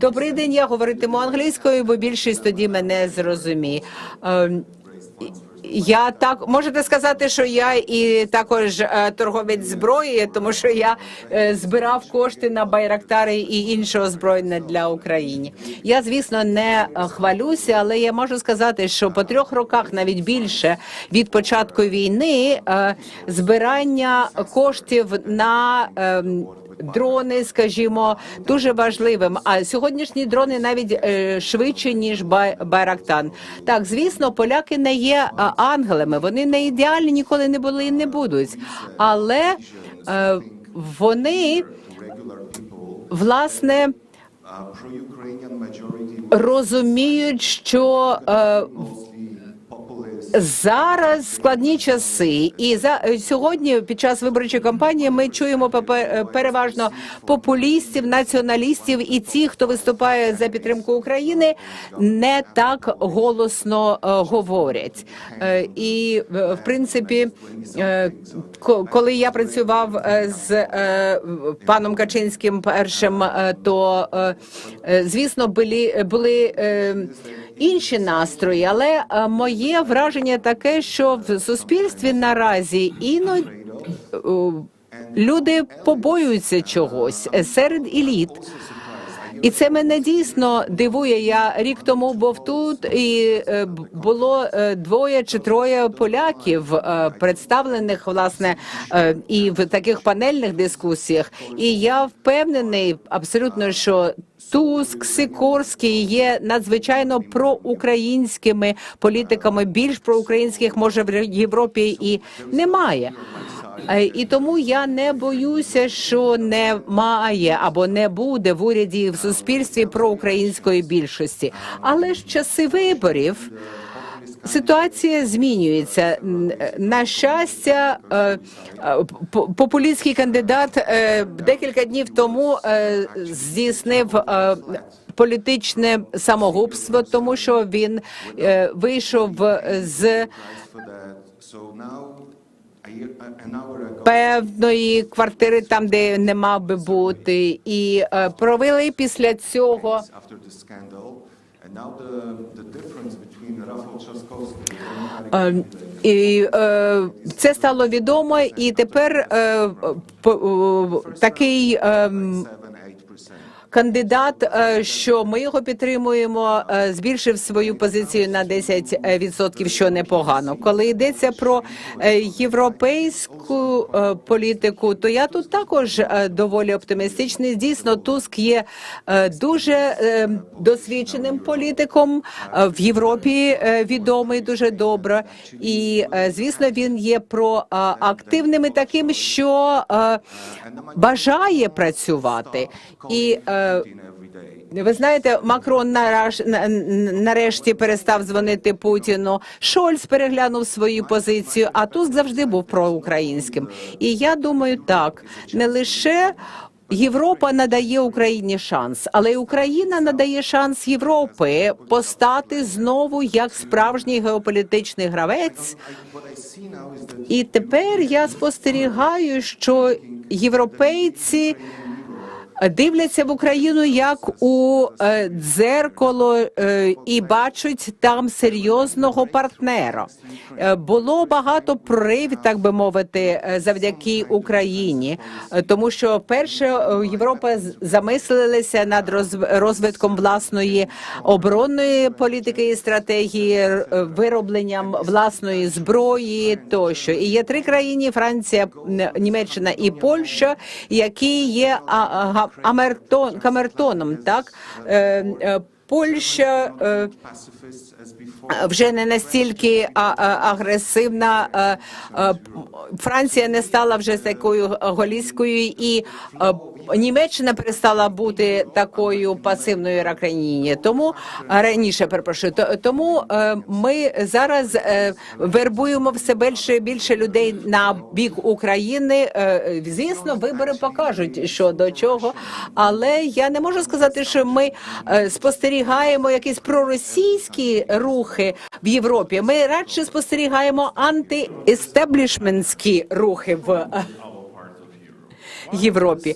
Добрий день, я говоритиму англійською, бо більшість тоді мене зрозуміє. Ем, Я так можете сказати, що я і також е, торговець зброї, тому що я е, збирав кошти на байрактари і інше озброєння для України. Я звісно не хвалюся, але я можу сказати, що по трьох роках, навіть більше від початку війни, е, збирання коштів на ем, дрони, скажімо, дуже важливим. А сьогоднішні дрони навіть е, швидше ніж Бай- Байрактан. Так, звісно, поляки не є ангелами. Вони не ідеальні, ніколи не були і не будуть. Але е, вони власне розуміють, що е, Зараз складні часи, і за е, сьогодні під час виборчої кампанії ми чуємо е, переважно популістів, націоналістів і ті, хто виступає за підтримку України, не так голосно е, говорять. І в принципі, ко- коли я працював з паном Качинським першим, то звісно були були. інші настрої, але моє враження таке, що в суспільстві наразі іноді е, люди побоюються чогось е, серед еліт. І це мене дійсно дивує. Я рік тому був тут, і е, було е, двоє чи троє поляків е, представлених власне і в таких панельних дискусіях. І я впевнений абсолютно, що Туск, Сикорський є надзвичайно проукраїнськими політиками. Більш проукраїнських може в Європі і немає. Е, І тому я не боюся, що немає або не буде в уряді в суспільстві проукраїнської більшості. Але ж часи виборів. Ситуація змінюється. На щастя, е, е, популістський кандидат декілька днів тому здійснив політичне самогубство, тому що він е, вийшов з певної квартири, там де не мав би бути, і е, провели після цього. Е, І е, це стало відомо, і тепер е, такий ем, 7-8%. Кандидат, е, що ми його підтримуємо, е, збільшив свою позицію на 10%, що непогано. Коли йдеться про е, європейську е, політику, то я тут також е, доволі оптимістичний. Дійсно, Туск є е, дуже е, досвідченим політиком е, в Європі е, відомий дуже добре, і е, звісно, він є проактивним і таким, що е, бажає працювати і. Е, ви знаєте, Макрон нарешті перестав дзвонити Путіну. Шольц переглянув свою позицію, а Туск завжди був проукраїнським. І я думаю, так не лише. Європа надає Україні шанс, але й Україна надає шанс Європи постати знову як справжній геополітичний гравець. І тепер я спостерігаю, що європейці дивляться в Україну як у е, дзеркало е, і бачать там серйозного партнера. Е, Було багато проривів, так би мовити, завдяки Україні, тому що перше Європа замислилася над розв- розвитком власної оборонної політики і стратегії, виробленням власної зброї тощо. І є три країни: Франція, Німеччина і Польща, які є амертон, камертоном. Так Е, е, Польща. Е, вже не настільки агресивна. а, а, Франція не стала вже такою голіською, і Німеччина перестала бути такою пасивною раніше. Тому раніше перепрошую. То- Тому е, ми зараз е, вербуємо все більше і більше людей на бік України. Е, Звісно, вибори покажуть, що до чого, але я не можу сказати, що ми е, спостерігаємо якісь проросійські рухи в Європі. Ми радше спостерігаємо антиестеблішментські рухи в Європі.